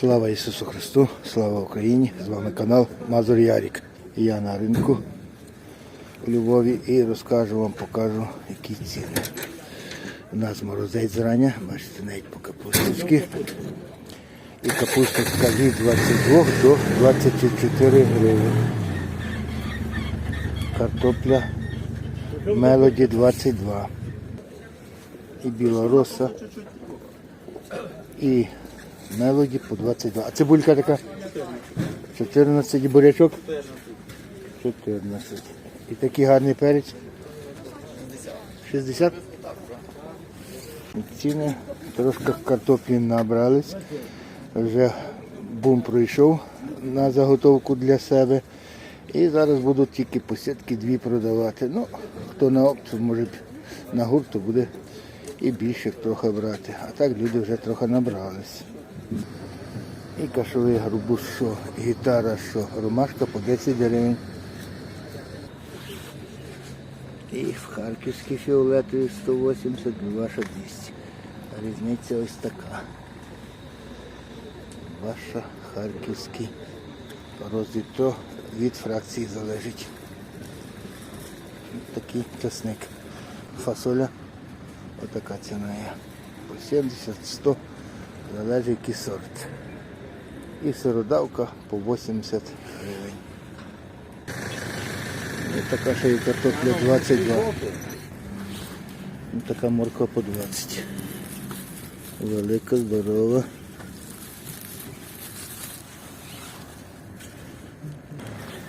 Слава Ісусу Христу, слава Україні! З вами канал Мазур Ярік. Я на ринку у Львові і розкажу вам, покажу, які ціни. У нас морозець зрання, бачите, навіть по капусточки. І капусточка від 22 до 24 гривень. Картопля Мелоді 22. І білороса. І Мелоді по 22. А цибулька така? 14 і бурячок? 14. І такий гарний перець? 60? Ціни трошки картоплі набрались. Вже бум пройшов на заготовку для себе. І зараз будуть тільки посітки дві продавати. Ну, хто на опт, може на гурт, то буде і більше трохи брати. А так люди вже трохи набрались. І кашовий гарбуз, що гітара, що ромашка по 10 гривень. І в Харківській фіолетові 180, ваша 200. Різниця ось така. Ваша харківський розділ то від фракції залежить. Такий часник. Фасоля. Отака ціна є. По 70-100 залежить який сорт. І сиродавка по 80 гривень. І така ще і картопля 22. І така морква по 20. Велика, здорова.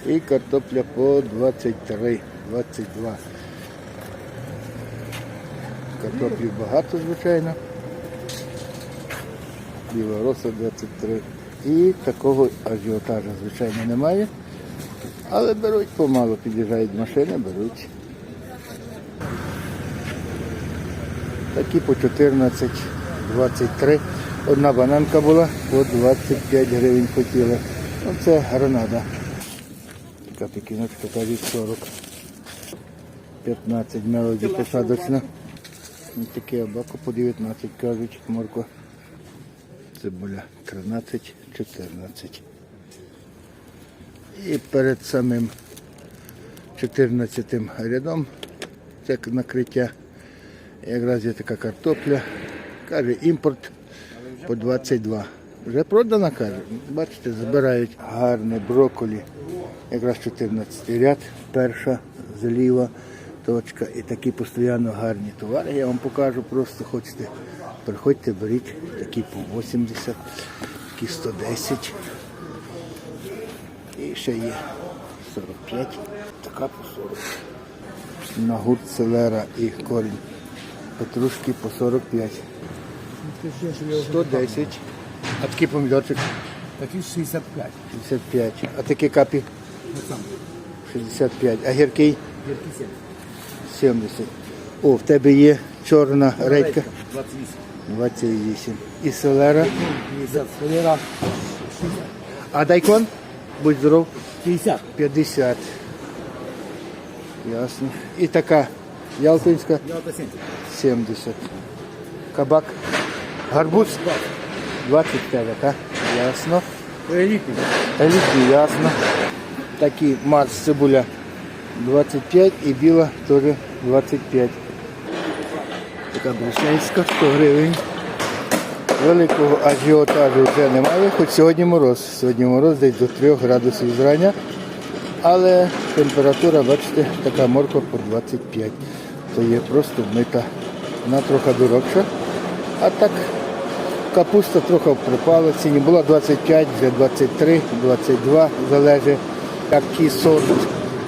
І картопля по 23, 22. Картоплі багато, звичайно. Білороса 23. І такого ажіотажу, звичайно, немає. Але беруть помало, під'їжджають машини, беруть. Такі по 14, 23. Одна бананка була, по 25 гривень хотіла. Ну, це гранада. Така пекіночка та від 40. 15 мелоді посадочна. І таке абако по 19 кажуть, морква. Цибуля 13, 14. І перед самим 14 рядом це накриття. Якраз є така картопля. Каже, імпорт по 22. Вже продана, каже. Бачите, збирають гарне брокколі. Якраз 14 ряд, перша зліва точка. І такі постійно гарні товари. Я вам покажу, просто хочете. Приходьте, беріть такі по 80, такі 110. І ще є 45, така по 40. На гурт селера і корінь петрушки по 45. 110. А такий помідорчик Такі 65. 65. А такі капі Ну 65. А гіркий Гірки 70. 70. О, в тебе є чорна редька 28. 28. І селера. 50. Солера 60. А дайкон? Будь здоров. 50. 50. Ясно. І така ялтинська Ялта 70. 70. Кабак. Гарбуз 25, так? Ясно. Елітний. Елітні, ясно. Такі Марс цибуля 25 і біла теж 25. Така брусельська 100 гривень. Великого ажіотажу вже немає, хоч сьогодні мороз. Сьогодні мороз десь до 3 градусів зрання. Але температура, бачите, така морква по 25. То є просто вмита. Вона трохи дорогша. А так капуста трохи припала. Ціні була 25, вже 23, 22, залежить який сорт.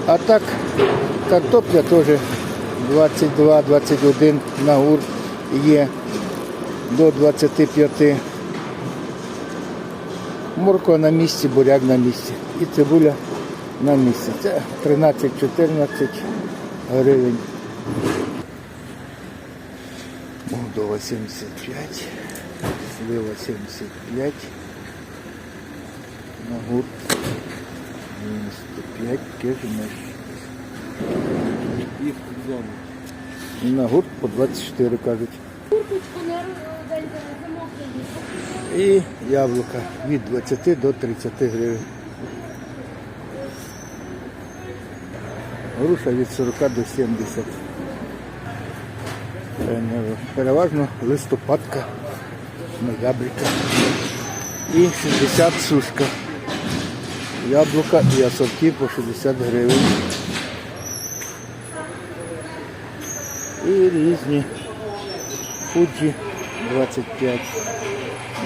А так картопля теж 22, 21 на гурт є до 25. Морква на місці, буряк на місці. І цибуля на місці. Це 13-14 гривень. Молдова 75, слива 75, на гурт 95, кежмеш. Їх зону. На гурт по 24 кажуть. Курточку не замовлені. І яблука від 20 до 30 гривень. Груша від 40 до 70. Переважно листопадка, ноябрька. І 60 сушка. Яблука і асорті по 60 гривень. І різні фуджі 25.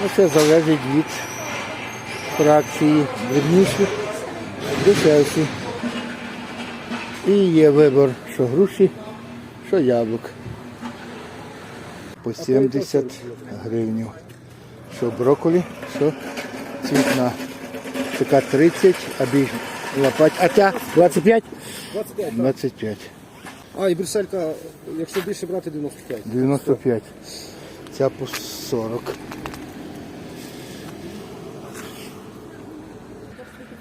Ну, це залежить від фракції дрібніші, дешевші. І є вибір, що груші, що яблук. По 70 гривень. Що брокколі, що цвітна. Така 30, а більш лопать. А ця 25? 25. 25. А, і брюсселька, якщо більше брати, 95. 95. Ця по 40.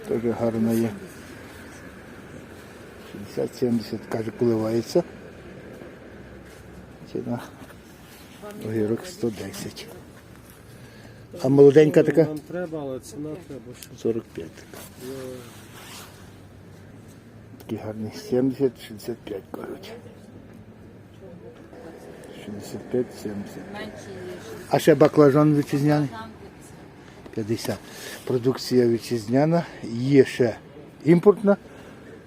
Теж гарна є. 60-70, каже, коливається. Ціна. Огірок 110. А молоденька така? Нам треба, але ціна треба. 45 така. Такі гарні 70, 65 кажуть. 65, 70. А ще баклажан вітчизняний? 50. Продукція вітчизняна. Є ще імпортна.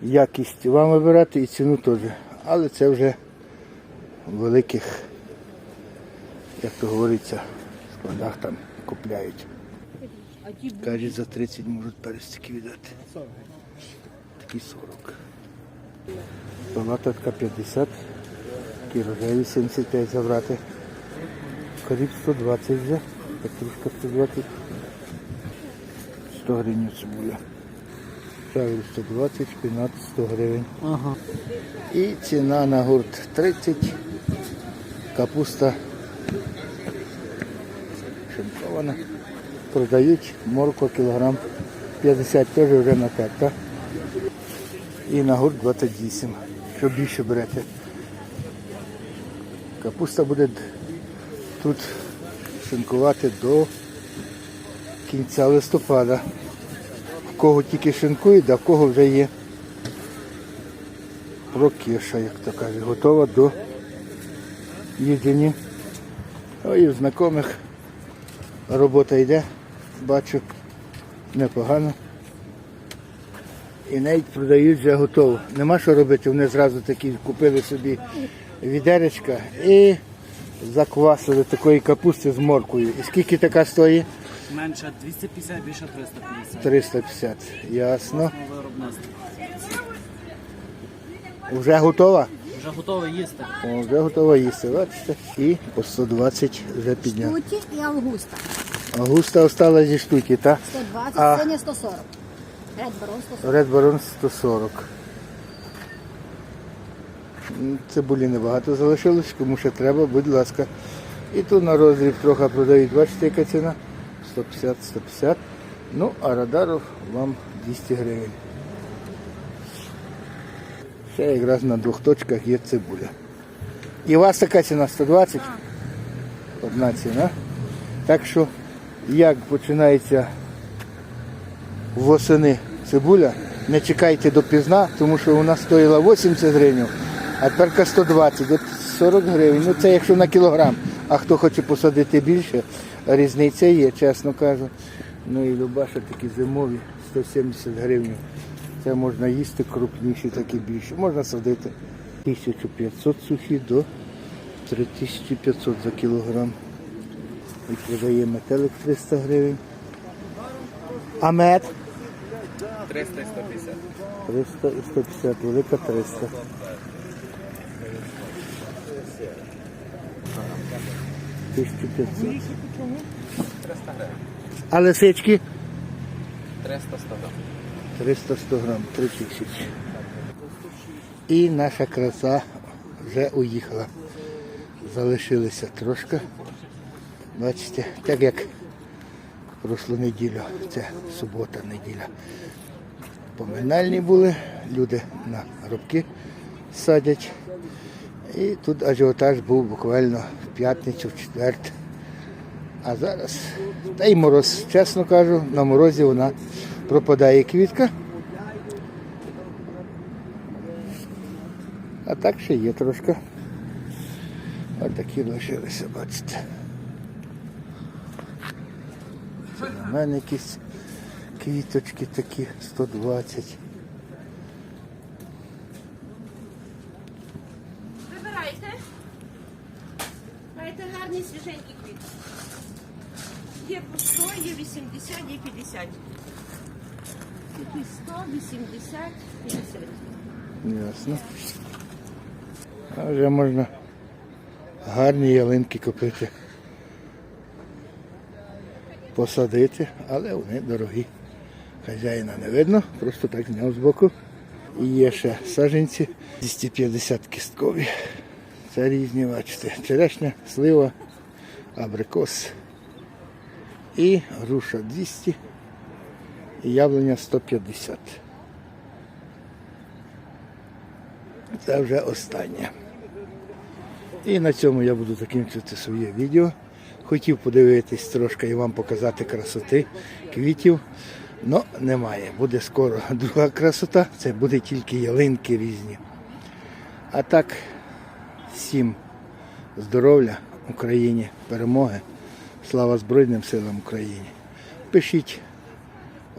Якість вам вибирати і ціну теж. Але це вже великих, як то говориться, складах там купляють. Кажуть, за 30 можуть перестики віддати. Такі 40. Салата така 50. Такі рожеві 75 забрати. Коріб 120 вже. Петрушка 120. 100 гривень цибуля. Шавель 120, шпинат 100 гривень. Ага. І ціна на гурт 30. Капуста шинкована. Продають морква кілограм 50 теж вже на так? І на гурт 28. Що більше берете. Капуста буде тут шинкувати до кінця листопада. В кого тільки шинкують, а в кого вже є прокиша, як то кажуть, готова до їдження. Ой, у знайомих робота йде, бачу, непогано. І навіть продають вже готово. Нема що робити, вони зразу такі купили собі відеречка і заквасили такої капусти з моркою. І скільки така стоїть? Менше 250, більше 350. 350. Ясно. Вже готова? Вже готове їсти. О, вже готова їсти, бачите? І по 120 вже підняв. Штуки і Августа. Густа осталась зі штуки, так? 120, А. синя 140. Ред Барон 140. Red Baron 140. Цибулі небагато залишилось, кому ще треба, будь ласка. І тут на розріб трохи продають, бачите, яка ціна? 150-150. Ну, а радаров вам 200 гривень. Ще якраз на двох точках є цибуля. І у вас така ціна 120? Одна ціна. Так що, як починається восени цибуля, не чекайте до пізна, тому що вона стоїла 80 гривень, а тепер 120, от 40 гривень. Ну це якщо на кілограм. А хто хоче посадити більше, різниця є, чесно кажу. Ну і Любаша такі зимові, 170 гривень. Це можна їсти крупніші, такі більші. Можна садити 1500 сухі до 3500 за кілограм. І продає метелик 300 гривень. А мед? 300 і 150. 300 і 150, велика 300. Тисячу п'ятсот. А лисички? 300 100 300-100 грам, 3 тисячі. І наша краса вже уїхала. Залишилися трошки. Бачите, так як прошлу неділю, це субота, неділя. Поминальні були, люди на гробки садять. І тут ажіотаж був буквально в п'ятницю, в четвер. А зараз, та й мороз, чесно кажу, на морозі вона пропадає квітка. А так ще є трошки. Ось такі лишилися, бачите. У мене якісь квіточки такі 120. Вибирайте. Маєте гарні свіженькі квіти. Є по 100, є 80, є 50. Такі 100, 80, 50. Ясно. А вже можна гарні ялинки купити. Посадити, але вони дорогі. Хазяїна не видно, просто так зняв з боку. І є ще саженці 250 кісткові. Це різні, бачите. Черешня, слива, абрикос і груша 200 і яблуня 150. Це вже останнє. І на цьому я буду закінчувати своє відео. Хотів подивитись трошки і вам показати красоти квітів. Але немає. Буде скоро друга красота. Це буде тільки ялинки різні. А так, всім здоров'я Україні, перемоги. Слава Збройним силам України. Пишіть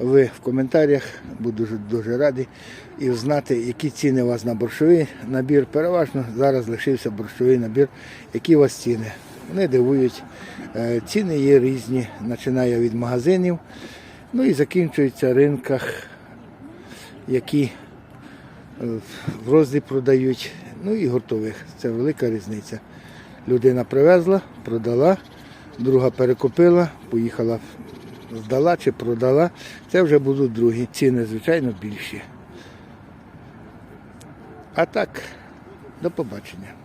ви в коментарях, буду дуже, дуже радий і знати, які ціни у вас на борщовий набір. Переважно зараз лишився борщовий набір. Які у вас ціни? Вони дивують. Е, Ціни є різні, починає від магазинів, ну і закінчуються в ринках, які е, в роздріб продають, ну і гуртових. Це велика різниця. Людина привезла, продала, друга перекупила, поїхала, здала чи продала. Це вже будуть другі. Ціни, звичайно, більші. А так, до побачення.